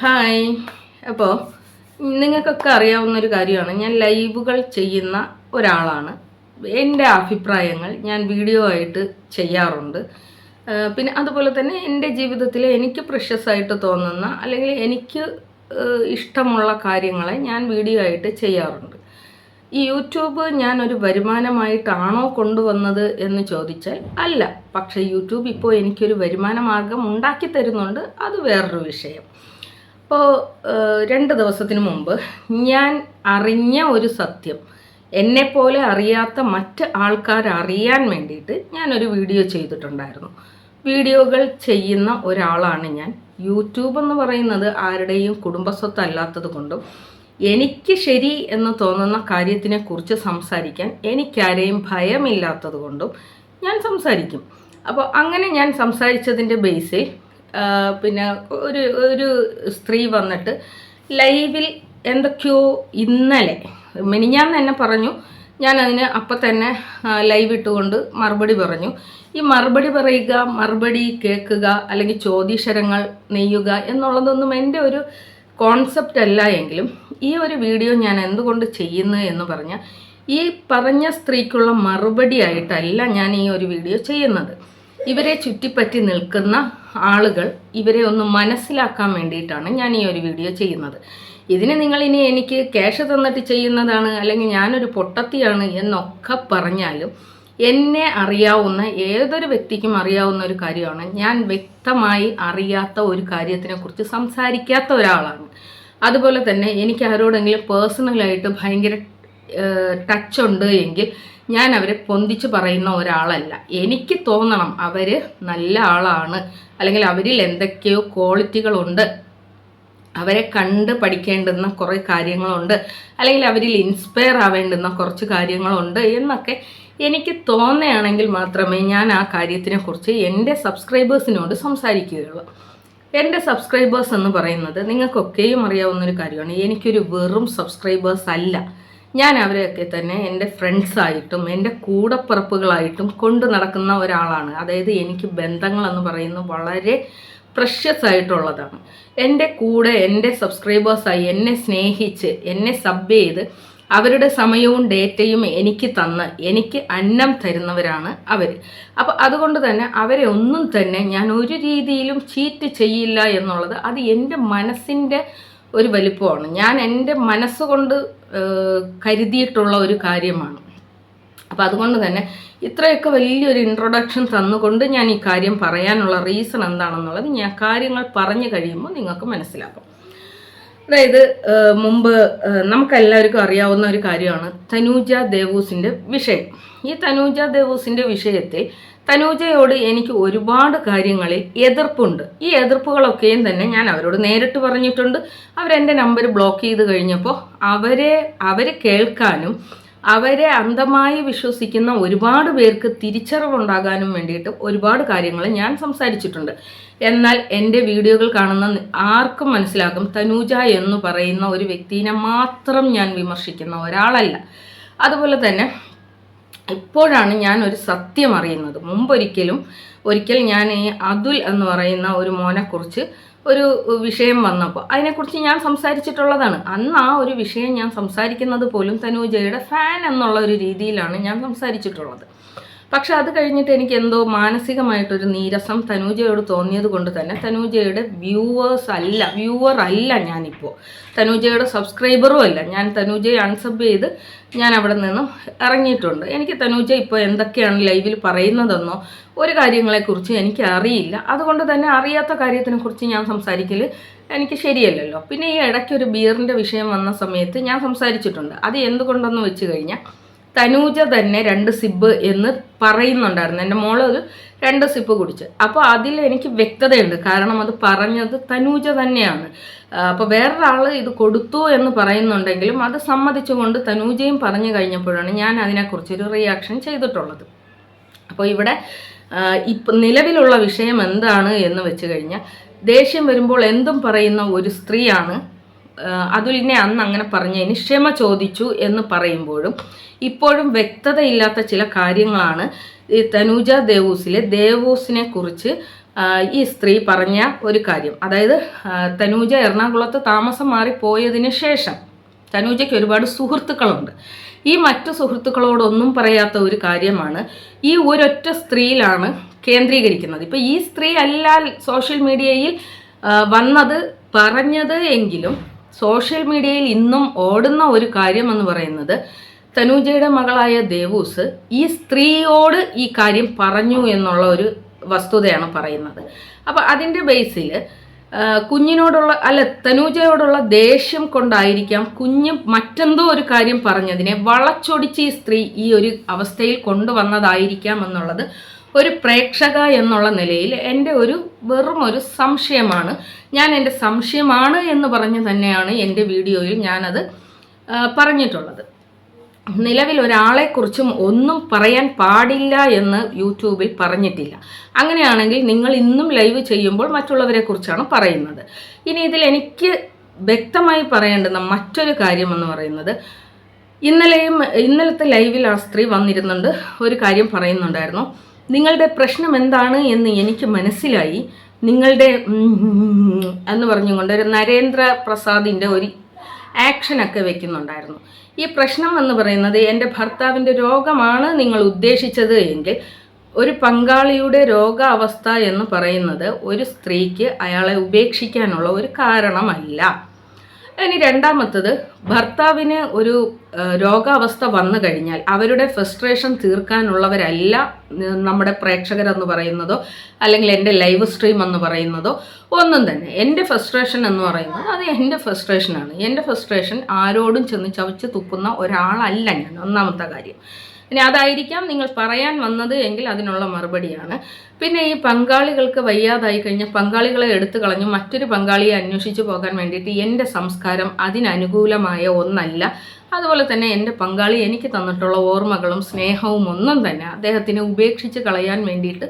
Hi. അപ്പോൾ നിങ്ങൾക്കൊക്കെ അറിയാവുന്നൊരു കാര്യമാണ്. ഞാൻ ലൈവുകൾ ചെയ്യുന്ന ഒരാളാണ്. എന്റെ അഭിപ്രായങ്ങൾ ഞാൻ വീഡിയോ ആയിട്ട് ചെയ്യാറുണ്ട്. പിന്നെ അതുപോലെ തന്നെ എന്റെ ജീവിതത്തിൽ എനിക്ക് പ്രഷസ് ആയിട്ട് തോന്നുന്ന അല്ലെങ്കിൽ എനിക്ക് ഇഷ്ടമുള്ള കാര്യങ്ങളെ ഞാൻ വീഡിയോ ആയിട്ട് ചെയ്യാറുണ്ട്. ഈ യൂട്യൂബ് ഞാൻ ഒരു വരുമാനമായിട്ടാണോ കൊണ്ടുവന്നത് എന്ന് ചോദിച്ചാൽ അല്ല. പക്ഷേ യൂട്യൂബ് ഇപ്പോൾ എനിക്കൊരു വരുമാന മാർഗം ഉണ്ടാക്കി തരുന്നുണ്ട്. അത് വേറൊരു വിഷയം. അപ്പോൾ രണ്ട് ദിവസത്തിന് മുമ്പ് ഞാൻ അറിഞ്ഞ ഒരു സത്യം. എന്നെപ്പോലെ അറിയാത്ത മറ്റ് ആൾക്കാർ അറിയാൻ വേണ്ടിയിട്ട് ഞാനൊരു വീഡിയോ ചെയ്തിട്ടുണ്ടായിരുന്നു. വീഡിയോകൾ ചെയ്യുന്ന ഒരാളാണ് ഞാൻ. യൂട്യൂബ് എന്ന് പറയുന്നത് ആരുടെയും കുടുംബസ്വത്ത് അല്ലാത്തത് കൊണ്ടും എനിക്ക് ശരി എന്ന് തോന്നുന്ന കാര്യത്തിനെക്കുറിച്ച് സംസാരിക്കാൻ എനിക്കാരെയും ഭയമില്ലാത്തത് കൊണ്ടും ഞാൻ സംസാരിക്കും. അപ്പോൾ അങ്ങനെ ഞാൻ സംസാരിച്ചതിന്റെ ബേസിൽ പിന്നെ ഒരു ഒരു സ്ത്രീ വന്നിട്ട് ലൈവിൽ എന്തൊക്കെയോ ഇന്നലെ മിനിഞ്ഞാന്ന് തന്നെ പറഞ്ഞു. ഞാൻ അപ്പം തന്നെ ലൈവ് ഇട്ടുകൊണ്ട് മറുപടി പറഞ്ഞു. ഈ മറുപടി പറയുക മറുപടി കേൾക്കുക അല്ലെങ്കിൽ ചോദ്യശരങ്ങൾ നെയ്യുക എന്നുള്ളതൊന്നും എന്റെ ഒരു കോൺസെപ്റ്റ് അല്ല എങ്കിലും ഈ ഒരു വീഡിയോ ഞാൻ എന്തുകൊണ്ട് ചെയ്യുന്നു എന്ന് പറഞ്ഞാൽ ഈ പറഞ്ഞ സ്ത്രീക്കുള്ള മറുപടി ആയിട്ടല്ല ഞാൻ ഈ ഒരു വീഡിയോ ചെയ്യുന്നത്. ഇവരെ ചുറ്റിപ്പറ്റി നിൽക്കുന്ന ആളുകൾ ഇവരെ ഒന്ന് മനസ്സിലാക്കാൻ വേണ്ടിയിട്ടാണ് ഞാൻ ഈ ഒരു വീഡിയോ ചെയ്യുന്നത്. ഇതിന് നിങ്ങൾ ഇനി എനിക്ക് ക്യാഷ് തന്നിട്ട് ചെയ്യുന്നതാണ് അല്ലെങ്കിൽ ഞാനൊരു പൊട്ടത്തിയാണ് എന്നൊക്കെ പറഞ്ഞാലും എന്നെ അറിയാവുന്ന ഏതൊരു വ്യക്തിക്കും അറിയാവുന്ന ഒരു കാര്യമാണ്. ഞാൻ വ്യക്തമായി അറിയാത്ത ഒരു കാര്യത്തിനെക്കുറിച്ച് സംസാരിക്കാത്ത ഒരാളാണ്. അതുപോലെ തന്നെ എനിക്ക് ആരോടെങ്കിലും പേഴ്സണലായിട്ട് ഭയങ്കര ടച്ച് ഉണ്ട് എങ്കിൽ ഞാൻ അവരെ പൊന്തിച്ച് പറയുന്ന ഒരാളല്ല. എനിക്ക് തോന്നണം അവർ നല്ല ആളാണ്. അല്ലെങ്കിൽ അവരിൽ എന്തൊക്കെയോ ക്വാളിറ്റികളുണ്ട്. അവരെ കണ്ട് പഠിക്കേണ്ടുന്ന കുറേ കാര്യങ്ങളുണ്ട്. അല്ലെങ്കിൽ അവരിൽ ഇൻസ്പയർ ആവേണ്ടുന്ന കുറച്ച് കാര്യങ്ങളുണ്ട് എന്നൊക്കെ എനിക്ക് തോന്നുകയാണെങ്കിൽ മാത്രമേ ഞാൻ ആ കാര്യത്തിനെക്കുറിച്ച് എന്റെ സബ്സ്ക്രൈബേഴ്സിനോട് സംസാരിക്കുകയുള്ളൂ. എന്റെ സബ്സ്ക്രൈബേഴ്സ് എന്ന് പറയുന്നത് നിങ്ങൾക്കൊക്കെയും അറിയാവുന്നൊരു കാര്യമാണ്. എനിക്കൊരു വെറും സബ്സ്ക്രൈബേഴ്സ് അല്ല. ഞാൻ അവരെയൊക്കെ തന്നെ എന്റെ ഫ്രണ്ട്സായിട്ടും എന്റെ കൂടപ്പിറപ്പുകളായിട്ടും കൊണ്ടു നടക്കുന്ന ഒരാളാണ്. അതായത് എനിക്ക് ബന്ധങ്ങളെന്ന് പറയുന്നത് വളരെ പ്രഷ്യസ് ആയിട്ടുള്ളതാണ്. എന്റെ കൂടെ എന്റെ സബ്സ്ക്രൈബേഴ്സായി എന്നെ സ്നേഹിച്ച് എന്നെ സബ് ചെയ്ത് അവരുടെ സമയവും ഡേറ്റയും എനിക്ക് തന്ന് എനിക്ക് അന്നം തരുന്നവരാണ് അവർ അപ്പോൾ അതുകൊണ്ട് തന്നെ അവരെ ഒന്നും തന്നെ ഞാൻ ഒരു രീതിയിലും ചീറ്റ് ചെയ്യില്ല എന്നുള്ളത് അത് എന്റെ മനസ്സിന്റെ ഒരു വലിപ്പമാണ്. ഞാൻ എന്റെ മനസ്സുകൊണ്ട് കരുതിയിട്ടുള്ള ഒരു കാര്യമാണ്. അപ്പം അതുകൊണ്ട് തന്നെ ഇത്രയൊക്കെ വലിയൊരു ഇൻട്രൊഡക്ഷൻ തന്നുകൊണ്ട് ഞാൻ ഈ കാര്യം പറയാനുള്ള റീസൺ എന്താണെന്നുള്ളത് ഞാൻ കാര്യങ്ങൾ പറഞ്ഞു കഴിയുമ്പോൾ നിങ്ങൾക്ക് മനസ്സിലാക്കും അതായത് മുമ്പ് നമുക്കെല്ലാവർക്കും അറിയാവുന്ന ഒരു കാര്യമാണ് തനൂജ ദേവൂസിന്റെ വിഷയം. ഈ തനൂജ ദേവൂസിന്റെ വിഷയത്തെ തനൂജയോട് എനിക്ക് ഒരുപാട് കാര്യങ്ങളിൽ എതിർപ്പുണ്ട്. ഈ എതിർപ്പുകളൊക്കെയും തന്നെ ഞാൻ അവരോട് നേരിട്ട് പറഞ്ഞിട്ടുണ്ട്. അവരെന്റെ നമ്പർ ബ്ലോക്ക് ചെയ്ത് കഴിഞ്ഞപ്പോൾ അവരെ അവർ കേൾക്കാനും അവരെ അന്ധമായി വിശ്വസിക്കുന്ന ഒരുപാട് പേർക്ക് തിരിച്ചറിവുണ്ടാകാനും വേണ്ടിയിട്ട് ഒരുപാട് കാര്യങ്ങൾ ഞാൻ സംസാരിച്ചിട്ടുണ്ട്. എന്നാൽ എന്റെ വീഡിയോകൾ കാണുന്ന ആർക്കും മനസ്സിലാകും. തനൂജ എന്ന് പറയുന്ന ഒരു വ്യക്തിനെ മാത്രം ഞാൻ വിമർശിക്കുന്ന ഒരാളല്ല. അതുപോലെ തന്നെ ഇപ്പോഴാണ് ഞാൻ ഒരു സത്യം അറിയുന്നത്. മുമ്പൊരിക്കലും ഒരിക്കൽ ഞാൻ ഈ അതുൽ എന്ന് പറയുന്ന ഒരു മോനെക്കുറിച്ച് ഒരു വിഷയം വന്നപ്പോൾ അതിനെക്കുറിച്ച് ഞാൻ സംസാരിച്ചിട്ടുള്ളതാണ്. അന്ന് ആ ഒരു വിഷയം ഞാൻ സംസാരിക്കുന്നത് പോലും തനൂജയുടെ ഫാൻ എന്നുള്ള ഒരു രീതിയിലാണ് ഞാൻ സംസാരിച്ചിട്ടുള്ളത്. പക്ഷെ അത് കഴിഞ്ഞിട്ട് എനിക്ക് എന്തോ മാനസികമായിട്ടൊരു നീരസം തനൂജയോട് തോന്നിയത് കൊണ്ട് തന്നെ തനൂജയുടെ വ്യൂവേഴ്സ് അല്ല വ്യൂവർ അല്ല ഞാനിപ്പോൾ തനൂജയുടെ സബ്സ്ക്രൈബറും അല്ല. ഞാൻ തനൂജയെ അൺസബ് ചെയ്ത് ഞാൻ അവിടെ നിന്നും ഇറങ്ങിയിട്ടുണ്ട്. എനിക്ക് തനൂജ ഇപ്പോൾ എന്തൊക്കെയാണ് ലൈവിൽ പറയുന്നതെന്നോ ഒരു കാര്യങ്ങളെക്കുറിച്ച് എനിക്ക് അറിയില്ല. അതുകൊണ്ട് തന്നെ അറിയാത്ത കാര്യത്തിനെക്കുറിച്ച് ഞാൻ സംസാരിക്കൽ എനിക്ക് ശരിയല്ലല്ലോ. പിന്നെ ഈ ഇടയ്ക്കൊരു ബിയറിന്റെ വിഷയം വന്ന സമയത്ത് ഞാൻ സംസാരിച്ചിട്ടുണ്ട്. അത് എന്തുകൊണ്ടെന്ന് വെച്ച് കഴിഞ്ഞാൽ തനൂജ തന്നെ രണ്ട് സിബ് എന്ന് പറയുന്നുണ്ടായിരുന്നു. എന്റെ മോൾ ഒരു രണ്ട് സിപ്പ് കുടിച്ച്. അപ്പോൾ അതിൽ എനിക്ക് വ്യക്തതയുണ്ട്. കാരണം അത് പറഞ്ഞത് തനൂജ തന്നെയാണ്. അപ്പോൾ വേറൊരാൾ ഇത് കൊടുത്തു എന്ന് പറയുന്നുണ്ടെങ്കിലും അത് സമ്മതിച്ചുകൊണ്ട് തനൂജയും പറഞ്ഞു കഴിഞ്ഞപ്പോഴാണ് ഞാൻ അതിനെക്കുറിച്ചൊരു റിയാക്ഷൻ ചെയ്തിട്ടുള്ളത്. അപ്പോൾ ഇവിടെ ഇപ്പം നിലവിലുള്ള വിഷയം എന്താണ് എന്ന് വെച്ച് കഴിഞ്ഞാൽ ദേഷ്യം വരുമ്പോൾ എന്തും പറയുന്ന ഒരു സ്ത്രീയാണ് അതുലിനെ അന്ന് അങ്ങനെ പറഞ്ഞതിന് ക്ഷമ ചോദിച്ചു എന്ന് പറയുമ്പോഴും ഇപ്പോഴും വ്യക്തതയില്ലാത്ത ചില കാര്യങ്ങളാണ് ഈ തനൂജ ദേവൂസിലെ ദേവൂസിനെ കുറിച്ച് ഈ സ്ത്രീ പറഞ്ഞ ഒരു കാര്യം. അതായത് തനൂജ എറണാകുളത്ത് താമസം മാറിപ്പോയതിന് ശേഷം തനൂജയ്ക്ക് ഒരുപാട് സുഹൃത്തുക്കളുണ്ട്. ഈ മറ്റു സുഹൃത്തുക്കളോടൊന്നും പറയാത്ത ഒരു കാര്യമാണ് ഈ ഒരൊറ്റ സ്ത്രീയിലാണ് കേന്ദ്രീകരിക്കുന്നത്. ഇപ്പം ഈ സ്ത്രീ അല്ല സോഷ്യൽ മീഡിയയിൽ വന്നത് പറഞ്ഞത് എങ്കിലും സോഷ്യൽ മീഡിയയിൽ ഇന്നും ഓടുന്ന ഒരു കാര്യം എന്ന് പറയുന്നത് തനൂജയുടെ മകളായ ദേവൂസ് ഈ സ്ത്രീയോട് ഈ കാര്യം പറഞ്ഞു എന്നുള്ള ഒരു വസ്തുതയാണ് പറയുന്നത്. അപ്പോൾ അതിന്റെ ബേസിൽ കുഞ്ഞിനോടുള്ള അല്ല തനൂജയോടുള്ള ദേഷ്യം കൊണ്ടായിരിക്കാം കുഞ്ഞ് മറ്റെന്തോ ഒരു കാര്യം പറഞ്ഞതിനെ വളച്ചൊടിച്ച് ഈ സ്ത്രീ ഈ ഒരു അവസ്ഥയിൽ കൊണ്ടുവന്നതായിരിക്കാം എന്നുള്ളത് ഒരു പ്രേക്ഷക എന്നുള്ള നിലയിൽ എന്റെ ഒരു വെറും ഒരു സംശയമാണ്. ഞാൻ എന്റെ സംശയമാണ് എന്ന് പറഞ്ഞ് തന്നെയാണ് എന്റെ വീഡിയോയിൽ ഞാനത് പറഞ്ഞിട്ടുള്ളത്. നിലവിൽ ഒരാളെക്കുറിച്ചും ഒന്നും പറയാൻ പാടില്ല എന്ന് യൂട്യൂബിൽ പറഞ്ഞിട്ടില്ല. അങ്ങനെയാണെങ്കിൽ നിങ്ങൾ ഇന്നും ലൈവ് ചെയ്യുമ്പോൾ മറ്റുള്ളവരെക്കുറിച്ചാണ് പറയുന്നത്. ഇനി ഇതിൽ എനിക്ക് വ്യക്തമായി പറയേണ്ടുന്ന മറ്റൊരു കാര്യമെന്ന് പറയുന്നത് ഇന്നലെയും ഇന്നലത്തെ ലൈവിൽ ആ സ്ത്രീ വന്നിരുന്നുണ്ട് ഒരു കാര്യം പറയുന്നുണ്ടായിരുന്നു. നിങ്ങളുടെ പ്രശ്നം എന്താണ് എന്ന് എനിക്ക് മനസ്സിലായി. നിങ്ങളുടെ എന്ന് പറഞ്ഞുകൊണ്ട് ഒരു നരേന്ദ്ര പ്രസാദിന്റെ ഒരു ആക്ഷനൊക്കെ വെക്കുന്നുണ്ടായിരുന്നു. ഈ പ്രശ്നം എന്ന് പറയുന്നത് എന്റെ ഭർത്താവിന്റെ രോഗമാണ് നിങ്ങൾ ഉദ്ദേശിച്ചത് എങ്കിൽ ഒരു പങ്കാളിയുടെ രോഗാവസ്ഥ എന്ന് പറയുന്നത് ഒരു സ്ത്രീക്ക് അയാളെ ഉപേക്ഷിക്കാനുള്ള ഒരു കാരണമല്ല. ഇനി രണ്ടാമത്തത് ഭർത്താവിന് ഒരു രോഗാവസ്ഥ വന്നു കഴിഞ്ഞാൽ അവരുടെ ഫ്രസ്ട്രേഷൻ തീർക്കാനുള്ളവരല്ല നമ്മുടെ പ്രേക്ഷകരെന്ന് പറയുന്നതോ അല്ലെങ്കിൽ എന്റെ ലൈവ് സ്ട്രീം എന്ന് പറയുന്നതോ ഒന്നും തന്നെ. എന്റെ ഫ്രസ്ട്രേഷൻ എന്ന് പറയുന്നത് അത് എന്റെ ഫ്രസ്ട്രേഷനാണ് എന്റെ ഫ്രസ്ട്രേഷൻ ആരോടും ചെന്ന് ചവച്ച് തുപ്പുന്ന ഒരാളല്ല ഞാൻ. ഒന്നാമത്തെ കാര്യം. ഇനി അതായിരിക്കാം നിങ്ങൾ പറയാൻ വന്നത് എങ്കിൽ അതിനുള്ള മറുപടിയാണ്. പിന്നെ ഈ പങ്കാളികൾക്ക് വയ്യാതായി കഴിഞ്ഞാൽ പങ്കാളികളെ എടുത്തു കളഞ്ഞ് മറ്റൊരു പങ്കാളിയെ അന്വേഷിച്ചു പോകാൻ വേണ്ടിയിട്ട് എന്റെ സംസ്കാരം അതിനനുകൂലമായ ഒന്നല്ല. അതുപോലെ തന്നെ എന്റെ പങ്കാളി എനിക്ക് തന്നിട്ടുള്ള ഓർമ്മകളും സ്നേഹവും ഒന്നും തന്നെ അദ്ദേഹത്തിനെ ഉപേക്ഷിച്ച് കളയാൻ വേണ്ടിയിട്ട്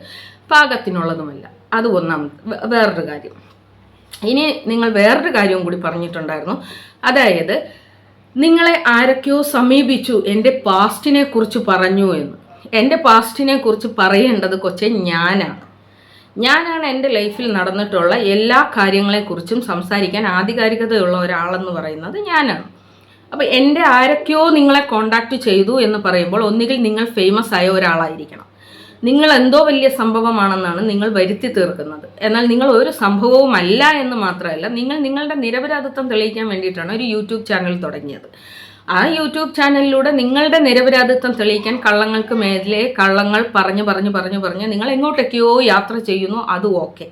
പാകത്തിനുള്ളതുമല്ല. അത് ഒന്നാം വേറൊരു കാര്യം. ഇനി നിങ്ങൾ വേറൊരു കാര്യവും കൂടി പറഞ്ഞിട്ടുണ്ടായിരുന്നു. അതായത് നിങ്ങളെ ആരൊക്കെയോ സമീപിച്ചു. എന്റെ പാസ്റ്റിനെ കുറിച്ച് പറഞ്ഞു എന്ന്. എന്റെ പാസ്റ്റിനെ കുറിച്ച് പറയേണ്ടത് കൊച്ചെ ഞാനാണ് ഞാനാണ് എന്റെ ലൈഫിൽ നടന്നിട്ടുള്ള എല്ലാ കാര്യങ്ങളെക്കുറിച്ചും സംസാരിക്കാൻ ആധികാരികതയുള്ള ഒരാളെന്ന് പറയുന്നത് ഞാനാണ്. അപ്പോൾ എന്റെ ആരൊക്കെയോ നിങ്ങളെ കോണ്ടാക്ട് ചെയ്തു എന്ന് പറയുമ്പോൾ ഒന്നുകിൽ നിങ്ങൾ ഫേമസ് ആയ ഒരാളായിരിക്കണം. നിങ്ങൾ എന്തോ വലിയ സംഭവമാണെന്നാണ് നിങ്ങൾ വരുത്തി തീർക്കുന്നത്. എന്നാൽ നിങ്ങൾ ഒരു സംഭവവുമല്ല എന്ന് മാത്രമല്ല നിങ്ങൾ നിങ്ങളുടെ നിരപരാധിത്വം തെളിയിക്കാൻ വേണ്ടിയിട്ടാണ് ഒരു യൂട്യൂബ് ചാനൽ തുടങ്ങിയത്. ആ യൂട്യൂബ് ചാനലിലൂടെ നിങ്ങളുടെ നിരപരാധിത്വം തെളിയിക്കാൻ കള്ളങ്ങൾക്ക് മേലെ കള്ളങ്ങൾ പറഞ്ഞു പറഞ്ഞു പറഞ്ഞു പറഞ്ഞ് നിങ്ങൾ എങ്ങോട്ടൊക്കെയോ യാത്ര ചെയ്യുന്നു അത് ഓക്കെ.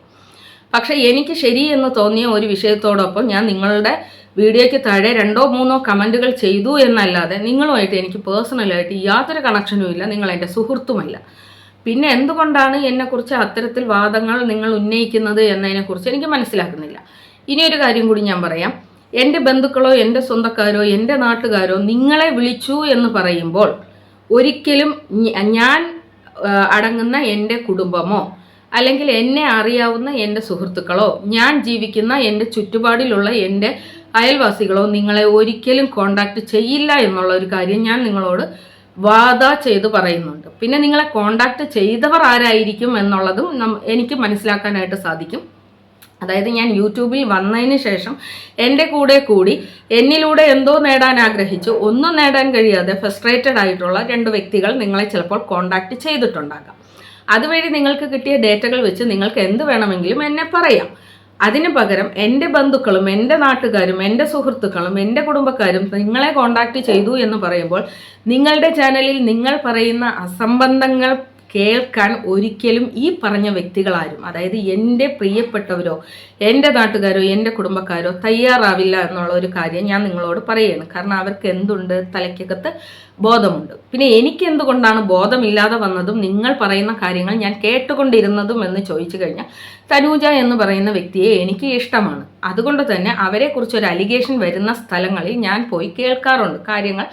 പക്ഷേ എനിക്ക് ശരി എന്ന് തോന്നിയ ഒരു വിഷയത്തോടൊപ്പം ഞാൻ നിങ്ങളുടെ വീഡിയോയ്ക്ക് താഴെ രണ്ടോ മൂന്നോ കമന്റുകൾ ചെയ്തു എന്നല്ലാതെ നിങ്ങളുമായിട്ട് എനിക്ക് പേഴ്സണലായിട്ട് യാതൊരു കണക്ഷനും ഇല്ല നിങ്ങൾ എന്റെ സുഹൃത്തുമല്ല. പിന്നെ എന്തുകൊണ്ടാണ് എന്നെക്കുറിച്ച് അത്തരത്തിൽ വാദങ്ങൾ നിങ്ങൾ ഉന്നയിക്കുന്നത് എന്നതിനെക്കുറിച്ച് എനിക്ക് മനസ്സിലാക്കുന്നില്ല. ഇനി ഒരു കാര്യം കൂടി ഞാൻ പറയാം. എന്റെ ബന്ധുക്കളോ എന്റെ സ്വന്തക്കാരോ എന്റെ നാട്ടുകാരോ നിങ്ങളെ വിളിച്ചു എന്ന് പറയുമ്പോൾ ഒരിക്കലും ഞാൻ അടങ്ങുന്ന എന്റെ കുടുംബമോ അല്ലെങ്കിൽ എന്നെ അറിയാവുന്ന എന്റെ സുഹൃത്തുക്കളോ ഞാൻ ജീവിക്കുന്ന എന്റെ ചുറ്റുപാടിലുള്ള എന്റെ അയൽവാസികളോ നിങ്ങളെ ഒരിക്കലും കോണ്ടാക്ട് ചെയ്യില്ല എന്നുള്ള ഒരു കാര്യം ഞാൻ നിങ്ങളോട് വാദ ചെയ്ത് പറയുന്നുണ്ട്. പിന്നെ നിങ്ങളെ കോണ്ടാക്ട് ചെയ്തവർ ആരായിരിക്കും എന്നുള്ളതും എനിക്ക് മനസ്സിലാക്കാനായിട്ട് സാധിക്കും. അതായത് ഞാൻ യൂട്യൂബിൽ വന്നതിന് ശേഷം എന്റെ കൂടെ കൂടി എന്നിലൂടെ എന്തോ നേടാൻ ആഗ്രഹിച്ചു. ഒന്നും നേടാൻ കഴിയാതെ ഫ്രസ്ട്രേറ്റഡ് ആയിട്ടുള്ള രണ്ട് വ്യക്തികൾ നിങ്ങളെ ചിലപ്പോൾ കോണ്ടാക്ട് ചെയ്തിട്ടുണ്ടാകാം. അതുവഴി നിങ്ങൾക്ക് കിട്ടിയ ഡേറ്റകൾ വെച്ച് നിങ്ങൾക്ക് എന്ത് വേണമെങ്കിലും എന്നെ പറയാം. അതിന് പകരം എന്റെ ബന്ധുക്കളും എന്റെ നാട്ടുകാരും എന്റെ സുഹൃത്തുക്കളും എന്റെ കുടുംബക്കാരും നിങ്ങളെ കോണ്ടാക്ട് ചെയ്തു എന്ന് പറയുമ്പോൾ നിങ്ങളുടെ ചാനലിൽ നിങ്ങൾ പറയുന്ന അസംബന്ധങ്ങൾ കേൾക്കാൻ ഒരിക്കലും ഈ പറഞ്ഞ വ്യക്തികളാരും അതായത് എന്റെ പ്രിയപ്പെട്ടവരോ എന്റെ നാട്ടുകാരോ എന്റെ കുടുംബക്കാരോ തയ്യാറാവില്ല എന്നുള്ള ഒരു കാര്യം ഞാൻ നിങ്ങളോട് പറയുകയാണ് കാരണം അവർക്ക് എന്തുണ്ട്? തലയ്ക്കകത്ത് ബോധമുണ്ട്. പിന്നെ എനിക്ക് എന്തുകൊണ്ടാണ് ബോധമില്ലാതെ വന്നതും നിങ്ങൾ പറയുന്ന കാര്യങ്ങൾ ഞാൻ കേട്ടുകൊണ്ടിരുന്നതും എന്ന് ചോദിച്ചു കഴിഞ്ഞാൽ തനൂജ എന്ന് പറയുന്ന വ്യക്തിയെ എനിക്ക് ഇഷ്ടമാണ്. അതുകൊണ്ട് തന്നെ അവരെക്കുറിച്ച് ഒരു അലിഗേഷൻ വരുന്ന സ്ഥലങ്ങളിൽ ഞാൻ പോയി കേൾക്കാറുണ്ട്. കാര്യങ്ങൾ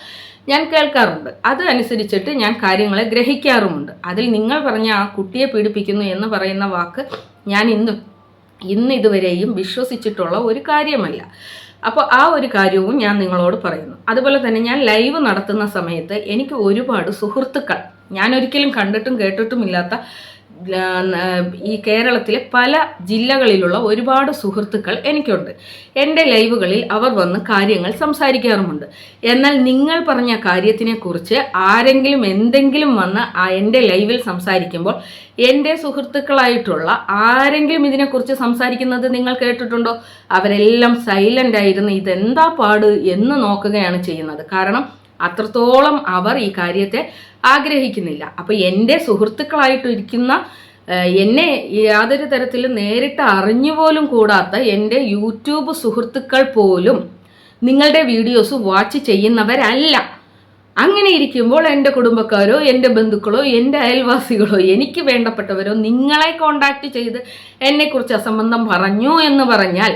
ഞാൻ കേൾക്കാറുണ്ട്. അത് അനുസരിച്ചിട്ട് ഞാൻ കാര്യങ്ങളെ ഗ്രഹിക്കാറുമുണ്ട്. അതിൽ നിങ്ങൾ പറഞ്ഞ ആ കുട്ടിയെ പീഡിപ്പിക്കുന്നു എന്ന് പറയുന്ന വാക്ക് ഞാൻ ഇന്ന് ഇന്ന് ഇതുവരെയും വിശ്വസിച്ചിട്ടുള്ള ഒരു കാര്യമല്ല. അപ്പോൾ ആ ഒരു കാര്യവും ഞാൻ നിങ്ങളോട് പറയുന്നു. അതുപോലെ തന്നെ ഞാൻ ലൈവ് നടത്തുന്ന സമയത്ത് എനിക്ക് ഒരുപാട് സുഹൃത്തുക്കൾ ഞാൻ ഒരിക്കലും കണ്ടിട്ടും കേട്ടിട്ടും ഇല്ലാത്ത ഈ കേരളത്തിലെ പല ജില്ലകളിലുള്ള ഒരുപാട് സുഹൃത്തുക്കൾ എനിക്കുണ്ട്. എന്റെ ലൈവുകളിൽ അവർ വന്ന് കാര്യങ്ങൾ സംസാരിക്കാറുമുണ്ട്. എന്നാൽ നിങ്ങൾ പറഞ്ഞ കാര്യത്തിനെക്കുറിച്ച് ആരെങ്കിലും എന്തെങ്കിലും വന്ന് എന്റെ ലൈവിൽ സംസാരിക്കുമ്പോൾ എന്റെ സുഹൃത്തുക്കളായിട്ടുള്ള ആരെങ്കിലും ഇതിനെക്കുറിച്ച് സംസാരിക്കുന്നത് നിങ്ങൾ കേട്ടിട്ടുണ്ടോ? അവരെല്ലാം സൈലന്റ് ആയിരുന്നു ഇതെന്താ പാട് എന്ന് നോക്കുകയാണ് ചെയ്യുന്നത്. കാരണം അത്രത്തോളം അവർ ഈ കാര്യത്തെ ആഗ്രഹിക്കുന്നില്ല. അപ്പോൾ എന്റെ സുഹൃത്തുക്കളായിട്ടിരിക്കുന്ന എന്നെ യാതൊരു തരത്തിലും നേരിട്ട് അറിഞ്ഞുപോലും കൂടാത്ത എന്റെ യൂട്യൂബ് സുഹൃത്തുക്കൾ പോലും നിങ്ങളുടെ വീഡിയോസ് വാച്ച് ചെയ്യുന്നവരല്ല. അങ്ങനെ ഇരിക്കുമ്പോൾ എന്റെ കുടുംബക്കാരോ എന്റെ ബന്ധുക്കളോ എന്റെ അയൽവാസികളോ എനിക്ക് വേണ്ടപ്പെട്ടവരോ നിങ്ങളെ കോണ്ടാക്ട് ചെയ്ത് എന്നെക്കുറിച്ച് അസംബന്ധം പറഞ്ഞു എന്ന് പറഞ്ഞാൽ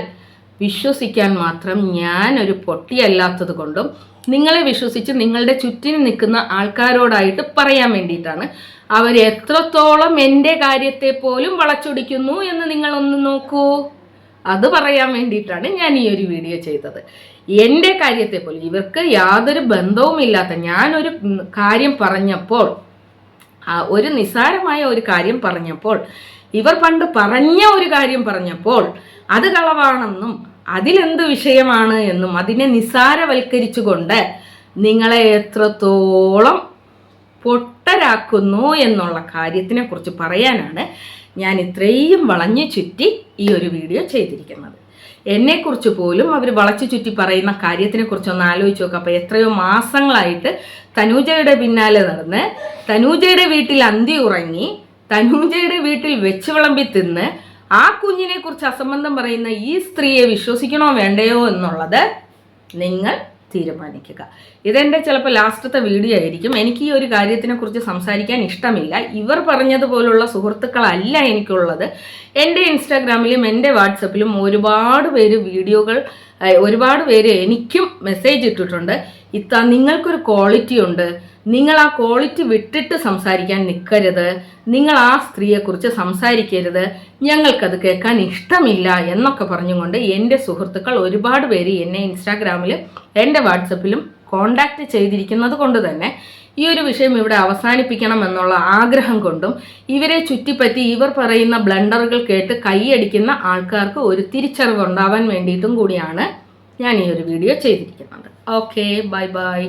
വിശ്വസിക്കാൻ മാത്രം ഞാൻ ഒരു പൊട്ടിയല്ലാത്തത് കൊണ്ടും നിങ്ങളെ വിശ്വസിച്ച് നിങ്ങളുടെ ചുറ്റിന് നിൽക്കുന്ന ആൾക്കാരോടായിട്ട് പറയാൻ വേണ്ടിയിട്ടാണ്. അവർ എത്രത്തോളം എന്റെ കാര്യത്തെ പോലും വളച്ചൊടിക്കുന്നു എന്ന് നിങ്ങളൊന്ന് നോക്കൂ. അത് പറയാൻ വേണ്ടിയിട്ടാണ് ഞാൻ ഈ ഒരു വീഡിയോ ചെയ്തത്. എന്റെ കാര്യത്തെ പോലും ഇവർക്ക് യാതൊരു ബന്ധവുമില്ലാത്ത ഞാനൊരു കാര്യം പറഞ്ഞപ്പോൾ ഒരു നിസ്സാരമായ ഒരു കാര്യം പറഞ്ഞപ്പോൾ ഇവർ പണ്ട് പറഞ്ഞ ഒരു കാര്യം പറഞ്ഞപ്പോൾ അത് കളവാണെന്നും അതിലെന്ത് വിഷയമാണ് എന്നും അതിനെ നിസാരവൽക്കരിച്ചുകൊണ്ട് നിങ്ങളെ എത്രത്തോളം പൊട്ടരാക്കുന്നു എന്നുള്ള കാര്യത്തിനെ കുറിച്ച് പറയാനാണ് ഞാൻ ഇത്രയും വളഞ്ഞു ചുറ്റി ഈ ഒരു വീഡിയോ ചെയ്തിരിക്കുന്നത്. എന്നെക്കുറിച്ച് പോലും അവർ വളച്ചു ചുറ്റി പറയുന്ന കാര്യത്തിനെ കുറിച്ച് ഒന്ന് ആലോചിച്ച് നോക്കുക അപ്പോൾ എത്രയോ മാസങ്ങളായിട്ട് തനൂജയുടെ പിന്നാലെ നടന്ന് തനൂജയുടെ വീട്ടിൽ അന്തി ഉറങ്ങി തനൂജയുടെ വീട്ടിൽ വെച്ച് വിളമ്പി തിന്ന് ആ കുഞ്ഞിനെ കുറിച്ച് അസംബന്ധം പറയുന്ന ഈ സ്ത്രീയെ വിശ്വസിക്കണോ വേണ്ടയോ എന്നുള്ളത് നിങ്ങൾ തീരുമാനിക്കുക. ഇതെന്റെ ചിലപ്പോൾ ലാസ്റ്റത്തെ വീഡിയോ ആയിരിക്കും. എനിക്ക് ഈ ഒരു കാര്യത്തിനെ കുറിച്ച് സംസാരിക്കാൻ ഇഷ്ടമില്ല. ഇവർ പറഞ്ഞതുപോലുള്ള സുഹൃത്തുക്കളല്ല എനിക്കുള്ളത്. എന്റെ ഇൻസ്റ്റാഗ്രാമിലും എന്റെ വാട്സപ്പിലും ഒരുപാട് പേര് വീഡിയോകൾ ഒരുപാട് പേര് എനിക്കും മെസ്സേജ് ഇട്ടിട്ടുണ്ട്. ഇത്ത നിങ്ങൾക്കൊരു ക്വാളിറ്റി ഉണ്ട്. നിങ്ങൾ ആ ക്വാളിറ്റി വിട്ടിട്ട് സംസാരിക്കാൻ നിൽക്കരുത് നിങ്ങൾ ആ സ്ത്രീയെക്കുറിച്ച് സംസാരിക്കരുത്. ഞങ്ങൾക്കത് കേൾക്കാൻ ഇഷ്ടമില്ല എന്നൊക്കെ പറഞ്ഞുകൊണ്ട് എന്റെ സുഹൃത്തുക്കൾ ഒരുപാട് പേര് എന്നെ ഇൻസ്റ്റാഗ്രാമിലും എന്റെ വാട്സപ്പിലും കോണ്ടാക്ട് ചെയ്തിരിക്കുന്നത് കൊണ്ട് തന്നെ ഈ ഒരു വിഷയം ഇവിടെ അവസാനിപ്പിക്കണം എന്നുള്ള ആഗ്രഹം കൊണ്ടും ഇവരെ ചുറ്റിപ്പറ്റി ഇവർ പറയുന്ന ബ്ലണ്ടറുകൾ കേട്ട് കൈയടിക്കുന്ന ആൾക്കാർക്ക് ഒരു തിരിച്ചറിവ് ഉണ്ടാവാൻ വേണ്ടിയിട്ടും കൂടിയാണ് ഞാൻ ഈ ഒരു വീഡിയോ ചെയ്തിരിക്കുന്നത്. Okay bye bye